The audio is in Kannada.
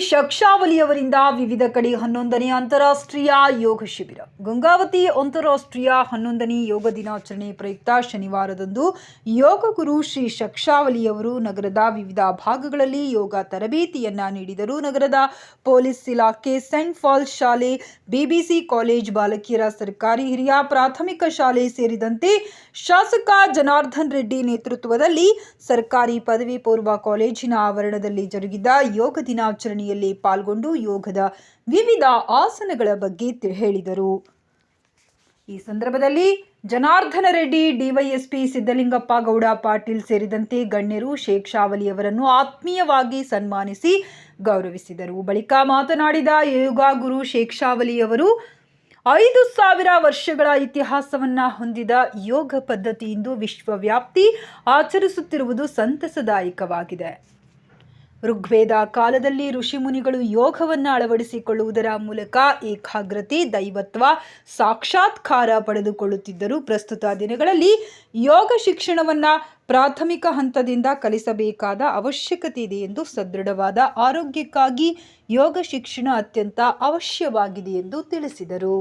ಶಕ್ಷಾವಲಿ ಅವರಿಂದ ವಿವಿಧ ಕಡೆ ಹನ್ನೊಂದನೇ ಅಂತಾರಾಷ್ಟ್ರೀಯ ಯೋಗ ಶಿಬಿರ. ಗಂಗಾವತಿ ಅಂತಾರಾಷ್ಟ್ರೀಯ ಹನ್ನೊಂದನೇ ಯೋಗ ದಿನಾಚರಣೆ ಪ್ರಯುಕ್ತ ಶನಿವಾರದಂದು ಯೋಗ ಗುರು ಶ್ರೀ ಶಕ್ಷಾವಲಿಯವರು ನಗರದ ವಿವಿಧ ಭಾಗಗಳಲ್ಲಿ ಯೋಗ ತರಬೇತಿಯನ್ನ ನೀಡಿದರು. ನಗರದ ಪೊಲೀಸ್ ಇಲಾಖೆ, ಸೆಂಟ್ ಫಾಲ್ಸ್ ಶಾಲೆ, ಬಿಬಿಸಿ ಕಾಲೇಜ್ ಬಾಲಕಿಯರ ಸರ್ಕಾರಿ ಹಿರಿಯ ಪ್ರಾಥಮಿಕ ಶಾಲೆ ಸೇರಿದಂತೆ ಶಾಸಕ ಜನಾರ್ದನ್ ರೆಡ್ಡಿ ನೇತೃತ್ವದಲ್ಲಿ ಸರ್ಕಾರಿ ಪದವಿ ಪೂರ್ವ ಕಾಲೇಜಿನ ಆವರಣದಲ್ಲಿ ಜರುಗಿದ ಯೋಗ ದಿನಾಚರಣೆಯಲ್ಲಿ ಪಾಲ್ಗೊಂಡು ಯೋಗದ ವಿವಿಧ ಆಸನಗಳ ಬಗ್ಗೆ ಹೇಳಿದರು. ಈ ಸಂದರ್ಭದಲ್ಲಿ ಜನಾರ್ದನ ರೆಡ್ಡಿ, ಡಿವೈಎಸ್ಪಿ ಸಿದ್ದಲಿಂಗಪ್ಪ ಗೌಡ, ಪಾಟೀಲ್ ಸೇರಿದಂತೆ ಗಣ್ಯರು ಶೇಖ್ ಶಾವಲಿ ಅವರನ್ನು ಆತ್ಮೀಯವಾಗಿ ಸನ್ಮಾನಿಸಿ ಗೌರವಿಸಿದರು. ಬಳಿಕ ಮಾತನಾಡಿದ ಯೋಗ ಗುರು ಶೇಖ್ ಶಾವಲಿ ಅವರು, ಐದು ಸಾವಿರ ವರ್ಷಗಳ ಇತಿಹಾಸವನ್ನ ಹೊಂದಿದ ಯೋಗ ಪದ್ಧತಿ ಇಂದು ವಿಶ್ವವ್ಯಾಪ್ತಿ ಆಚರಿಸುತ್ತಿರುವುದು ಸಂತಸದಾಯಕವಾಗಿದೆ. ಋಗ್ವೇದ ಕಾಲದಲ್ಲಿ ಋಷಿಮುನಿಗಳು ಯೋಗವನ್ನು ಅಳವಡಿಸಿಕೊಳ್ಳುವುದರ ಮೂಲಕ ಏಕಾಗ್ರತೆ, ದೈವತ್ವ, ಸಾಕ್ಷಾತ್ಕಾರ ಪಡೆದುಕೊಳ್ಳುತ್ತಿದ್ದರು ಪ್ರಸ್ತುತ ದಿನಗಳಲ್ಲಿ ಯೋಗ ಶಿಕ್ಷಣವನ್ನು ಪ್ರಾಥಮಿಕ ಹಂತದಿಂದ ಕಲಿಸಬೇಕಾದ ಅವಶ್ಯಕತೆ ಇದೆ ಎಂದು ಸದೃಢವಾದ ಆರೋಗ್ಯಕ್ಕಾಗಿ ಯೋಗ ಶಿಕ್ಷಣ ಅತ್ಯಂತ ಅವಶ್ಯವಾಗಿದೆ ಎಂದು ತಿಳಿಸಿದರು.